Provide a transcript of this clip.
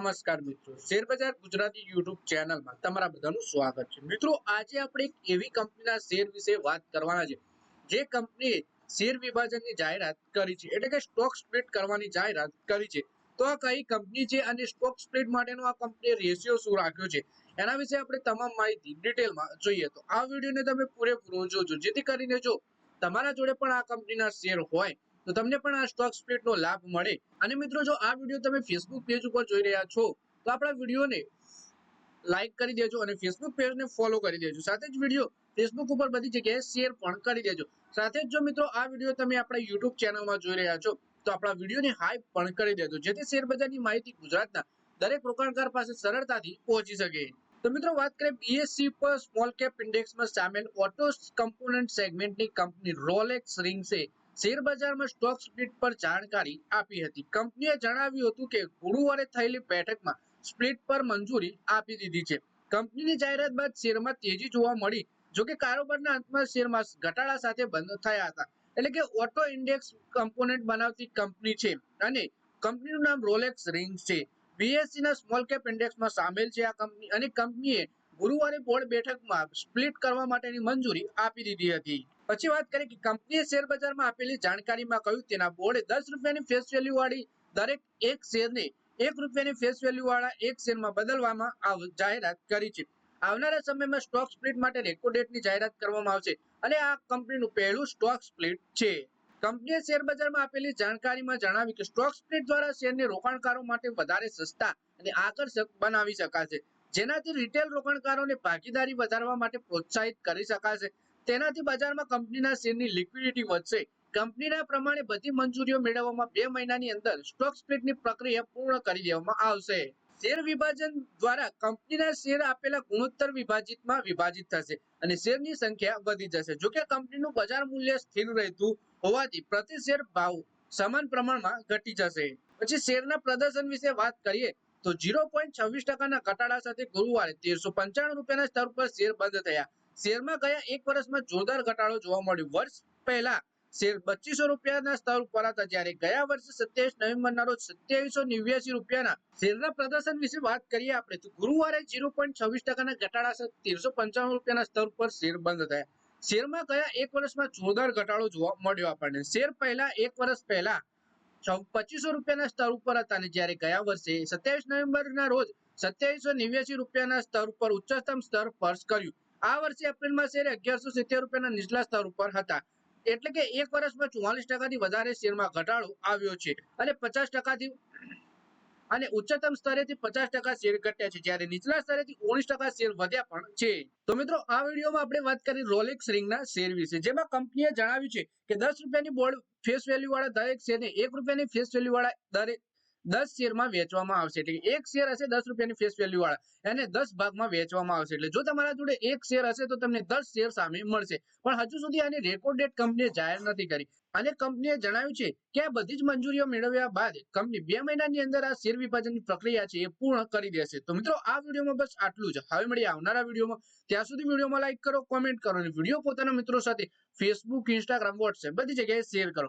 નમસ્કાર મિત્રો. શેરબજાર ગુજરાતી યુટ્યુબ ચેનલમાં તમારા બધાનું સ્વાગત છે. મિત્રો, આજે આપણે એક એવી કંપનીના શેર વિશે વાત કરવાના છે, જે કંપનીએ શેર વિભાજનની જાહેરાત કરી છે, એટલે કે સ્ટોક સ્પ્લિટ કરવાની જાહેરાત કરી છે. તો આ કઈ કંપની છે અને સ્ટોક સ્પ્લિટ માટેનો આ કંપનીએ રેશિયો શું રાખ્યો છે, એના વિશે આપણે તમામ માહિતી ડિટેલમાં જોઈએ. તો આ વિડીયોને તમે પૂરેપૂરો જોજો. જેથી કરીને જો તમારા જોડે પણ આ કંપનીના શેર હોય તો તમને પણ આ સ્ટોક સ્પ્લિટનો લાભ મળે. અને મિત્રો, જો આ વીડિયો તમે ફેસબુક પેજ ઉપર જોઈ રહ્યા છો, તો આપણા વિડીયોને લાઈક કરી દેજો અને ફેસબુક પેજને ફોલો કરી દેજો. સાથે જ વીડિયો ફેસબુક ઉપર બધી જગ્યાએ શેર પણ કરી દેજો. સાથે જ જો મિત્રો, આ વીડિયો તમે આપણા યુટ્યુબ ચેનલમાં જોઈ રહ્યા છો, તો આપણા વિડીયોને હાઈપ પણ કરી દેજો, જેથી શેરબજારની માહિતી ગુજરાતના દરેક રોકાણકાર પાસે સરળતાથી પહોંચી શકે. તો મિત્રો, વાત કરીએ બીએસસી પર સ્મોલ કેપ ઇન્ડેક્સમાં સામેલ ઓટો કમ્પોનન્ટ સેગમેન્ટની કંપની રોલેક્સ રિંગ્સે શેર બજારમાં સ્ટોક સ્પ્લિટ પર જાણકારી આપી હતી. કંપનીએ જણાવ્યું હતું કે ગુરુવારે થયેલી બેઠકમાં સ્પ્લિટ પર મંજૂરી આપી દીધી છે. કંપનીની જાહેરાત બાદ શેરમાં તેજી જોવા મળી. જો કે કારોબારના અંતમાં શેરમાં ઘટાડા સાથે બંધ થયા હતા. એટલે કે ઓટો ઇન્ડેક્સ કમ્પોનેન્ટ બનાવતી કંપની છે અને કંપનીનું નામ રોલેક્સ રિંગ્સ છે. બીએસસી ના સ્મોલ કેપ ઇન્ડેક્સમાં સામેલ છે આ કંપની અને કંપનીએ ગુરુવારે બોર્ડ બેઠકમાં સ્પ્લિટ કરવા માટેની મંજૂરી આપી દીધી હતી. પછી વાત કરીએ કે કંપનીએ શેર બજારમાં આપેલી જાણકારીમાં કહ્યું, તેના બોર્ડે દસ રૂપિયાની ફેસ વેલ્યુ વાળી દરેક એક શેરને એક રૂપિયાની ફેસ વેલ્યુ વાળા એક શેરમાં બદલવામાં આવ, જાહેરાત કરી છે. આવનારા સમયમાં સ્ટોક સ્પ્લિટ માટે રેકોર્ડ ડેટની જાહેરાત કરવામાં આવશે અને આ કંપનીનું પહેલું સ્ટોક સ્પ્લિટ છે. કંપનીએ શેર બજારમાં આપેલી જાણકારીમાં જણાવ્યું કે સ્ટોક સ્પ્લિટ દ્વારા શેરને રોકાણકારો માટે વધારે સસ્તા અને આકર્ષક બનાવી શકાશે. જેનાથી રિટેલ રોકાણકારોને ભાગીદારી વધારવા માટે પ્રોત્સાહિત કરી શકાશે. તેનાથી બજારમાં કંપનીના શેરની લિક્વિડિટી વધશે. કંપનીના પ્રમાણે બધી મંજૂરીઓ મેળવવામાં બે મહિનાની અંદર સ્ટોક સ્પ્લિટની પ્રક્રિયા પૂર્ણ કરી દેવામાં આવશે. શેર વિભાજન દ્વારા કંપનીના શેર આપેલા ગુણોત્તર વિભાજિતમાં વિભાજિત થશે અને શેરની સંખ્યા વધી જશે. જો કે કંપનીનું બજાર મૂલ્ય સ્થિર રહેતું હોવાથી પ્રતિ શેર ભાવ સમાન પ્રમાણમાં ઘટી જશે. પછી શેરના પ્રદર્શન વિશે વાત કરીએ તો ઝીરો પોઈન્ટ છવ્વીસ ટકાના ઘટાડા સાથે ગુરુવારે તેરસો પંચાણું રૂપિયાના સ્તર પર શેર બંધ થયા. શેરમાં ગયા એક વર્ષમાં જોરદાર ઘટાડો જોવા મળ્યો. વર્ષ પહેલા શેર પચીસો રૂપિયાના સ્તર ઉપર હતા. જ્યારે ગયા વર્ષે સત્યાવીસ નવેમ્બરના રોજ સત્યાવીસો નેવ્યાસી રૂપિયાના શેરના પ્રદર્શન વિશે વાત કરીએ આપણે, તો ગુરુવારે ઝીરો પોઈન્ટ છવ્વીસ ટકાના ઘટાડા સાથે તેરસો પંચાણું રૂપિયાના સ્તર પર શેર બંધ થયા. શેરમાં ગયા એક વર્ષમાં જોરદાર ઘટાડો જોવા મળ્યો આપણને. શેર પહેલા એક વર્ષ પહેલા પચીસો રૂપિયાના સ્તર ઉપર હતા અને જ્યારે ગયા વર્ષે સત્યાવીસ નવેમ્બરના રોજ સત્યાવીસો નેવ્યાસી રૂપિયાના સ્તર ઉપર ઉચ્ચતમ સ્તર સ્પર્શ કર્યું. આ વર્ષે એપ્રિલમાં શેર અગિયારસો સિત્તેર રૂપિયાના નીચલા સ્તર ઉપર હતા. એટલે કે એક વર્ષમાં ચુમ્માલીસ ટકાથી વધારે શેરમાં ઘટાડો આવ્યો છે અને પચાસ ટકાથી અને ઉચ્ચતમ સ્તરેથી પચાસ ટકા શેર ઘટ્યા છે. જ્યારે નીચલા સ્તરેથી ઓગણીસ ટકા શેર વધ્યા પણ છે. તો મિત્રો, આ વિડીયોમાં આપણે વાત કરી રોલેક્સ રિંગના શેર વિશે. જેમાં કંપનીએ જણાવ્યું છે કે દસ રૂપિયાની બોર્ડ ફેસ વેલ્યુ વાળા દરેક શેરને એક રૂપિયાની ફેસ વેલ્યુ વાળા દરેક દસ શેરમાં વેચવામાં આવશે. એટલે એક શેર હશે દસ રૂપિયાની ફેસ વેલ્યુ વાળા. એને દસ ભાગમાં વેચવામાં આવશે. એટલે જો તમારા જોડે એક શેર હશે તો તમને દસ શેર સામે મળશે. પણ હજુ સુધી આની રેકોર્ડ ડેટ કંપનીએ જાહેર નથી કરી. અને કંપનીએ જણાવ્યું છે કે આ બધી જ મંજૂરીઓ મેળવ્યા બાદ કંપની બે મહિનાની અંદર આ શેર વિભાજનની પ્રક્રિયા છે એ પૂર્ણ કરી દેશે. તો મિત્રો, આ વિડીયોમાં બસ આટલું જ. હવે મળીએ આવનારા વિડીયોમાં. ત્યાં સુધી વિડીયોમાં લાઈક કરો કોમેન્ટ કરો અને વીડિયો પોતાના મિત્રો સાથે ફેસબુક ઇન્સ્ટાગ્રામ વોટ્સએપ બધી જગ્યાએ શેર કરો.